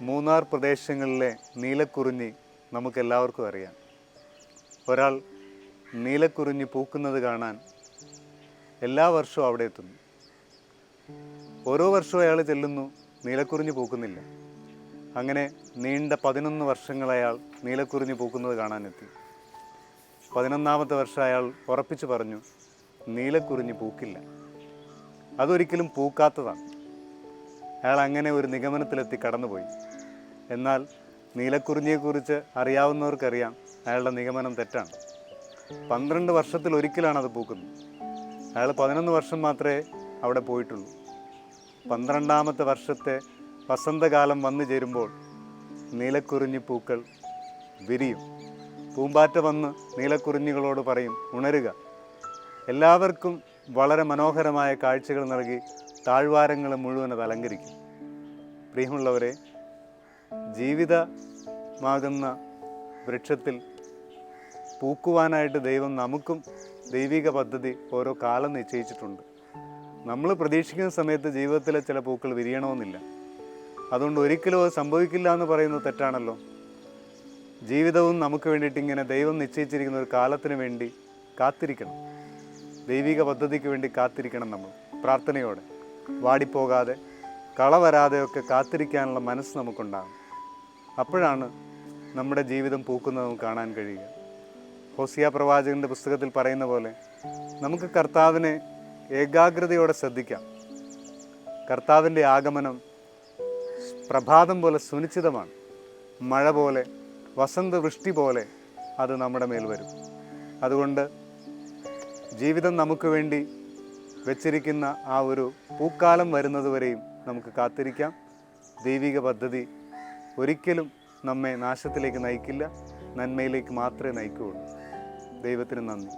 മൂന്നാർ പ്രദേശങ്ങളിലെ നീലക്കുറിഞ്ഞി നമുക്കെല്ലാവർക്കും അറിയാം. ഒരാൾ നീലക്കുറിഞ്ഞി പൂക്കുന്നത് കാണാൻ എല്ലാ വർഷവും അവിടെ എത്തുന്നു. ഓരോ വർഷവും അയാൾ ചെല്ലുന്നു നീലക്കുറിഞ്ഞി പൂക്കുന്നില്ല. അങ്ങനെ നീണ്ട പതിനൊന്ന് വർഷങ്ങൾ അയാൾ നീലക്കുറിഞ്ഞി പൂക്കുന്നത് കാണാനെത്തി. പതിനൊന്നാമത്തെ വർഷം അയാൾ ഉറപ്പിച്ചു പറഞ്ഞു നീലക്കുറിഞ്ഞി പൂക്കില്ല. അതൊരിക്കലും പൂക്കാത്തതാണ്. അയാൾ അങ്ങനെ ഒരു നിഗമനത്തിലെത്തി കടന്നുപോയി. എന്നാൽ നീലക്കുറിഞ്ഞിയെക്കുറിച്ച് അറിയാവുന്നവർക്കറിയാം അയാളുടെ നിഗമനം തെറ്റാണ്. പന്ത്രണ്ട് വർഷത്തിൽ ഒരിക്കലാണ് അത് പൂക്കുന്നത്. അയാൾ പതിനൊന്ന് വർഷം മാത്രമേ അവിടെ പോയിട്ടുള്ളൂ. പന്ത്രണ്ടാമത്തെ വർഷത്തെ വസന്തകാലം വന്നു ചേരുമ്പോൾ നീലക്കുറിഞ്ഞി പൂക്കൾ വിരിയും. പൂമ്പാറ്റ വന്ന് നീലക്കുറിഞ്ഞികളോട് പറയും ഉണരുക. എല്ലാവർക്കും വളരെ മനോഹരമായ കാഴ്ചകൾ നൽകി താഴ്വാരങ്ങൾ മുഴുവൻ അത് അലങ്കരിക്കും. പ്രിയമുള്ളവരെ ജീവിതമാകുന്ന വൃക്ഷത്തിൽ പൂക്കുവാനായിട്ട് ദൈവം നമുക്കും ദൈവിക പദ്ധതി ഓരോ കാലം നിശ്ചയിച്ചിട്ടുണ്ട്. നമ്മൾ പ്രതീക്ഷിക്കുന്ന സമയത്ത് ജീവിതത്തിലെ ചില പൂക്കൾ വിരിയണമെന്നില്ല. അതുകൊണ്ട് ഒരിക്കലും അത് സംഭവിക്കില്ല എന്ന് പറയുന്നത് തെറ്റാണല്ലോ. ജീവിതവും നമുക്ക് വേണ്ടിയിട്ട് ഇങ്ങനെ ദൈവം നിശ്ചയിച്ചിരിക്കുന്ന ഒരു കാലത്തിന് വേണ്ടി കാത്തിരിക്കണം. ദൈവിക പദ്ധതിക്ക് വേണ്ടി കാത്തിരിക്കണം നമ്മൾ. പ്രാർത്ഥനയോടെ. വാടിപ്പോകാതെ കള വരാതെയൊക്കെ കാത്തിരിക്കാനുള്ള മനസ്സ് നമുക്കുണ്ടാകും. അപ്പോഴാണ് നമ്മുടെ ജീവിതം പൂക്കുന്നത് നമുക്ക് കാണാൻ കഴിയുക. ഹോസിയ പ്രവാചകന്റെ പുസ്തകത്തിൽ പറയുന്ന പോലെ നമുക്ക് കർത്താവിനെ ഏകാഗ്രതയോടെ ശ്രദ്ധിക്കാം. കർത്താവിന്റെ ആഗമനം പ്രഭാതം പോലെ സുനിശ്ചിതമാണ്. മഴ പോലെ വസന്തവൃഷ്ടി പോലെ അത് നമ്മുടെ മേൽ വരും. അതുകൊണ്ട് ജീവിതം നമുക്ക് വേണ്ടി വെച്ചിരിക്കുന്ന ആ ഒരു പൂക്കാലം വരുന്നതുവരെയും നമുക്ക് കാത്തിരിക്കാം. ദൈവിക പദ്ധതി ഒരിക്കലും നമ്മെ നാശത്തിലേക്ക് നയിക്കില്ല. നന്മയിലേക്ക് മാത്രമേ നയിക്കുകയുള്ളൂ. ദൈവത്തിന് നന്ദി.